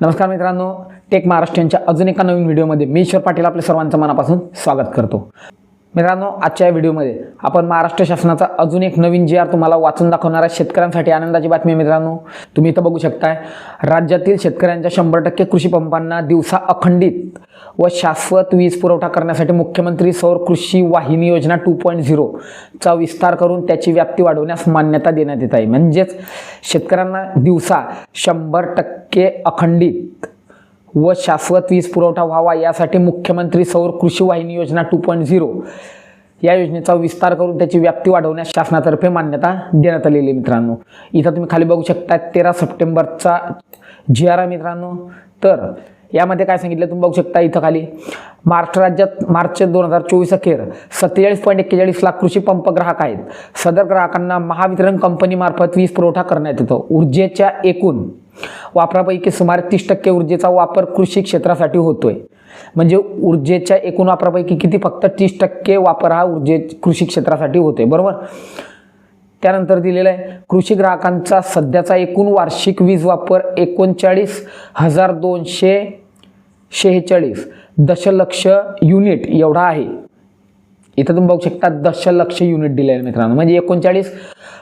नमस्कार मित्रांनो टेक महाराष्ट्रांच्या अजून एका नवीन व्हिडिओमध्ये मी ईश्वर पाटील आपल्या सर्वांचं मनापासून स्वागत करतो. मित्रांनो आजच्या व्हिडिओमध्ये आपण महाराष्ट्र शासनाचा अजून एक नवीन जी आर तुम्हाला वाचून दाखवणाऱ्या शेतकऱ्यांसाठी आनंदाची बातमी मित्रांनो. तुम्ही इथं बघू शकताय राज्यातील शेतकऱ्यांच्या शंभर टक्के कृषी पंपांना दिवसा अखंडित व शाश्वत वीज पुरवठा करण्यासाठी मुख्यमंत्री सौर कृषी वाहिनी योजना टू पॉईंट झिरोचा विस्तार करून त्याची व्याप्ती वाढवण्यास मान्यता देण्यात येत आहे. म्हणजेच शेतकऱ्यांना दिवसा शंभर टक्के अखंडित व शाश्वत वीज पुरवठा व्हावा यासाठी मुख्यमंत्री सौर कृषी वाहिनी योजना टू पॉईंट झिरो या योजनेचा विस्तार करून त्याची व्याप्ती वाढवण्यास शासनातर्फे मान्यता देण्यात आलेली आहे मित्रांनो. इथं तुम्ही खाली बघू शकता तेरा सप्टेंबरचा जी आर आहे मित्रांनो. तर यामध्ये काय सांगितलं तुम्ही बघू शकता इथं खाली. महाराष्ट्र राज्यात मार्च दोन हजार चोवीस अखेर सत्तेचाळीस पॉईंट एक्केचाळीस लाख कृषी पंप ग्राहक आहेत. सदर ग्राहकांना महावितरण कंपनीमार्फत वीज पुरवठा करण्यात येतो. ऊर्जेच्या एकूण वापरापैकी सुमारे तीस टक्के ऊर्जेचा वापर कृषी क्षेत्रासाठी होतोय. म्हणजे ऊर्जेच्या एकूण वापरापैकी किती? फक्त तीस टक्के वापर हा ऊर्जे कृषी क्षेत्रासाठी होतोय. बरोबर? त्यानंतर दिलेलं आहे कृषी ग्राहकांचा सध्याचा एकूण वार्षिक वीज वापर एकोणचाळीस हजार दोनशे शेहेचाळीस दशलक्ष युनिट एवढा आहे. इथं तुम्ही बघू शकता दशलक्ष युनिट दिले आहे मित्रांनो. म्हणजे एकोणचाळीस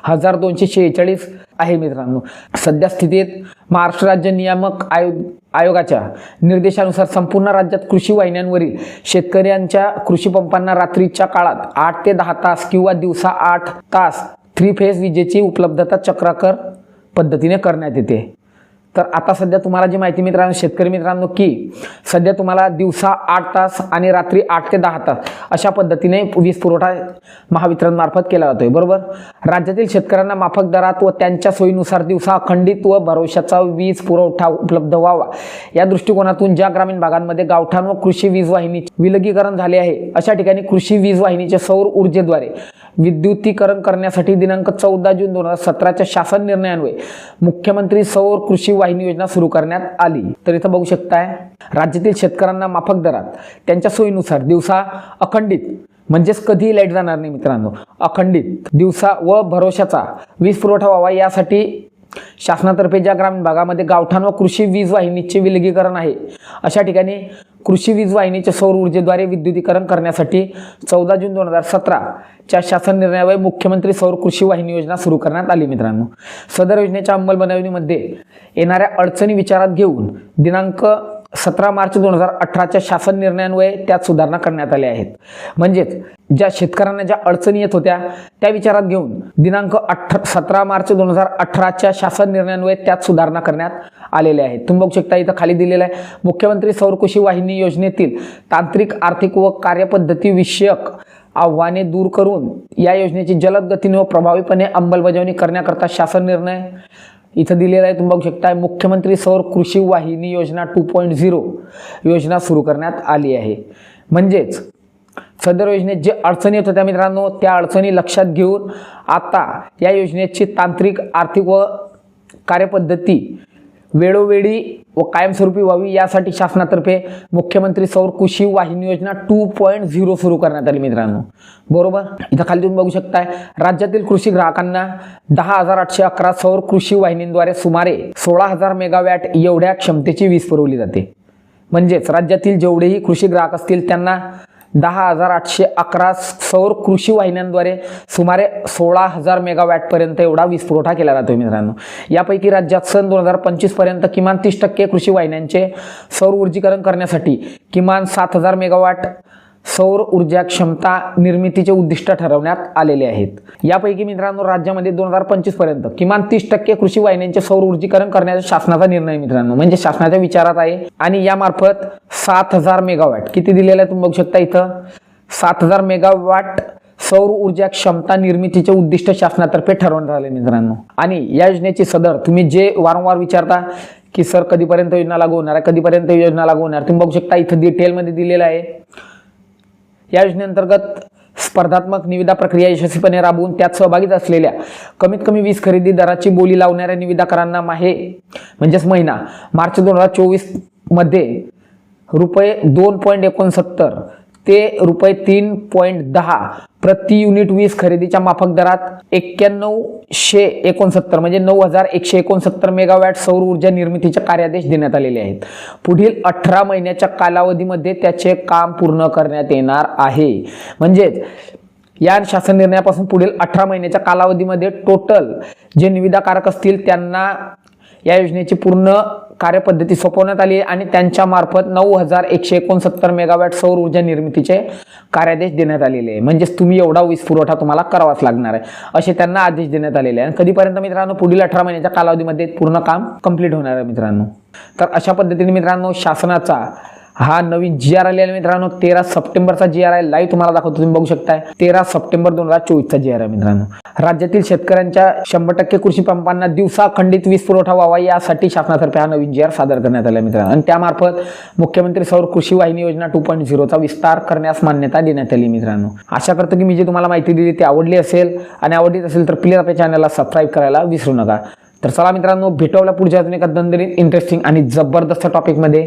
हजार दोनशे शेहेचाळीस आहे मित्रांनो. सध्या स्थितीत महाराष्ट्र राज्य नियामक आयोग आयोगाच्या निर्देशानुसार संपूर्ण राज्यात कृषी वाहिन्यांवरील शेतकऱ्यांच्या कृषी पंपांना रात्रीच्या काळात आठ ते दहा तास किंवा दिवसा आठ तास थ्री फेज विजेची उपलब्धता चक्राकर पद्धतीने करण्यात येते. तर आता सध्या तुम्हाला जी माहिती मित्रांनो शेतकरी मित्रांनो की सध्या तुम्हाला दिवसा आठ तास आणि रात्री आठ ते दहा तास अशा पद्धतीने वीज पुरवठा महावितरणमार्फत केला जातोय बरोबर? राज्यातील शेतकऱ्यांना माफक दरात व त्यांच्या सोयीनुसार दिवसा अखंडित व भरोशाचा वीज पुरवठा उपलब्ध व्हावा. या दृष्टिकोनातून ज्या ग्रामीण भागांमध्ये गावठाण व कृषी वीज वाहिनी विलगीकरण झाले आहे अशा ठिकाणी कृषी वीज वाहिनीच्या सौर ऊर्जेद्वारे विद्युतीकरण करण्यासाठी दिनांक चौदा जून दोन हजार सतराच्या शासन निर्णयान्वये मुख्यमंत्री सौर कृषी वाहिनी योजना सुरू करण्यात आली. तर इथं बघू शकताय राज्यातील शेतकऱ्यांना माफक दरात त्यांच्या सोयीनुसार दिवसा अखंडित म्हणजेच कधीही लाइट जाणार नाही मित्रांनो अखंडित दिवसा व भरोशाचा वीज पुरवठा व्हावा यासाठी शासनातर्फे ज्या ग्रामीण भागामध्ये गावठाण व कृषी वीज वाहिनीचे विलगीकरण आहे अशा ठिकाणी कृषी वीज वाहिनीचे सौर ऊर्जेद्वारे विद्युतीकरण करण्यासाठी चौदा जून दोन हजार सतराच्या शासन निर्णयावर मुख्यमंत्री सौर कृषी वाहिनी योजना सुरू करण्यात आली मित्रांनो. सदर योजनेच्या अंमलबजावणीमध्ये येणाऱ्या अडचणी विचारात घेऊन दिनांक सतरा मार्च दोन हजार अठराच्या शासन निर्णयांमुळे त्यात सुधारणा करण्यात आल्या आहेत. म्हणजेच ज्या शेतकऱ्यांना ज्या अडचणी येत होत्या त्या विचारात घेऊन दिनांक अठरा सतरा मार्च दोन हजार अठराच्या शासन निर्णयान्वये त्यात सुधारणा करण्यात आलेल्या आहेत. तुम्ही बघू शकता इथं खाली दिलेलं आहे. मुख्यमंत्री सौरकृषी वाहिनी योजनेतील तांत्रिक आर्थिक व कार्यपद्धती विषयक आव्हाने दूर करून या योजनेची जलद गतीने व प्रभावीपणे अंमलबजावणी करण्याकरता शासन निर्णय इथं दिलेला आहे. तुम्ही बघू शकता मुख्यमंत्री सौर कृषी वाहिनी योजना टू पॉईंट झिरो योजना सुरू करण्यात आली आहे. म्हणजेच सदर योजनेत जे अडचणी येत होत्या मित्रांनो त्या अडचणी लक्षात घेऊन आता या योजनेची तांत्रिक आर्थिक व कार्यपद्धती वेळोवेळी व कायमस्वरूपी व्हावी यासाठी शासनातर्फे मुख्यमंत्री सौर कृषी वाहिनी योजना टू पॉईंट झिरो सुरू करण्यात आली मित्रांनो. बरोबर? इथं खाली तुम्ही बघू शकताय राज्यातील कृषी ग्राहकांना दहा हजार आठशे अकरा सौर कृषी वाहिनींद्वारे सुमारे सोळा हजार मेगावॅट एवढ्या क्षमतेची वीज पुरवली जाते. म्हणजेच राज्यातील जेवढेही कृषी ग्राहक असतील त्यांना दहा हजार आठशे अकरा सौर कृषी वाहिन्यांद्वारे सुमारे सोळा हजार मेगावॅटपर्यंत एवढा वीज पुरवठा केला जातो मित्रांनो. यापैकी राज्यात सन दोन हजार पंचवीसपर्यंत किमान तीस टक्के कृषी वाहिन्यांचे सौर ऊर्जीकरण करण्यासाठी किमान सात हजार मेगावॅट सौर ऊर्जा क्षमता निर्मितीचे उद्दिष्ट ठरवण्यात आलेले आहेत. यापैकी मित्रांनो राज्यामध्ये दोन हजार पंचवीसपर्यंत किमान तीस टक्के कृषी वाहिन्यांचे सौर ऊर्जीकरण करण्याचा शासनाचा निर्णय मित्रांनो. म्हणजे शासनाच्या विचारात आहे. आणि यामार्फत सात हजार मेगावॅट. किती दिलेलं आहे तुम्ही बघू शकता इथं? सात हजार मेगावॅट सौर ऊर्जा क्षमता निर्मितीचे उद्दिष्ट शासनातर्फे ठरवण्यात आले मित्रांनो. आणि या योजनेची सदर तुम्ही जे वारंवार विचारता की सर कधीपर्यंत योजना लागू होणार आहे? कधीपर्यंत योजना लागू होणार तुम्ही बघू शकता इथं डिटेलमध्ये दिलेलं आहे. या योजनेअंतर्गत स्पर्धात्मक निविदा प्रक्रिया यशस्वीपणे राबवून त्यात सहभागी असलेल्या कमीत कमी वीज खरेदी दराची बोली लावणाऱ्या निविदाकारांना माहे. म्हणजेच महिना. मार्च दोन हजार चोवीसमध्ये रुपये दोन पॉईंट एकोणसत्तर ते रुपये तीन पॉईंट दहा प्रति युनिट वीज खरेदीच्या माफक दरात एक्क्याण्णवशे एकोणसत्तर म्हणजे नऊ हजार एकशे एकोणसत्तर मेगावॅट सौर ऊर्जा निर्मितीचे कार्यादेश देण्यात आलेले आहेत. पुढील अठरा महिन्याच्या कालावधीमध्ये त्याचे काम पूर्ण करण्यात येणार आहे. म्हणजेच या शासन निर्णयापासून पुढील अठरा महिन्याच्या कालावधीमध्ये टोटल जे निविदाकारक असतील त्यांना या योजनेची पूर्ण कार्यपद्धती सोपवण्यात आली आहे आणि त्यांच्यामार्फत नऊ हजार एकशे एकोणसत्तर मेगावॅट सौर ऊर्जा निर्मितीचे कार्यादेश देण्यात आलेले आहे. म्हणजेच तुम्ही एवढा वीज पुरवठा तुम्हाला करावाच लागणार आहे. असे त्यांना आदेश देण्यात आलेले आहे. आणि कधीपर्यंत मित्रांनो पुढील अठरा महिन्याच्या कालावधीमध्ये पूर्ण काम कंप्लीट होणार आहे मित्रांनो. तर अशा पद्धतीने मित्रांनो शासनाचा हा नवीन जी आर आलेला मित्रांनो. तेरा सप्टेंबरचा जी आर आहे. लाईव्ह तुम्हाला दाखवतो तुम्ही बघू शकताय. तेरा सप्टेंबर दोन हजार चोवीसचा जी आर आहे मित्रांनो. राज्यातील शेतकऱ्यांच्या शंभर टक्के कृषी पंपांना दिवसा खंडित वीज पुरवठा व्हावा यासाठी शासनातर्फे हा नवीन जी आर सादर करण्यात आला मित्रांनो. आणि त्यामार्फत मुख्यमंत्री सौर कृषी वाहिनी योजना टू पॉईंट झिरोचा विस्तार करण्यास मान्यता देण्यात आली मित्रांनो. आशा करतो की मी जी तुम्हाला माहिती दिली ती आवडली असेल आणि आवडली असेल तर प्लीज आपल्या चॅनलला सबस्क्राईब करायला विसरू नका. तर चला मित्रांनो भेटवल्या पुढच्या अजून एका दंदरीत इंटरेस्टिंग आणि जबरदस्त टॉपिकमध्ये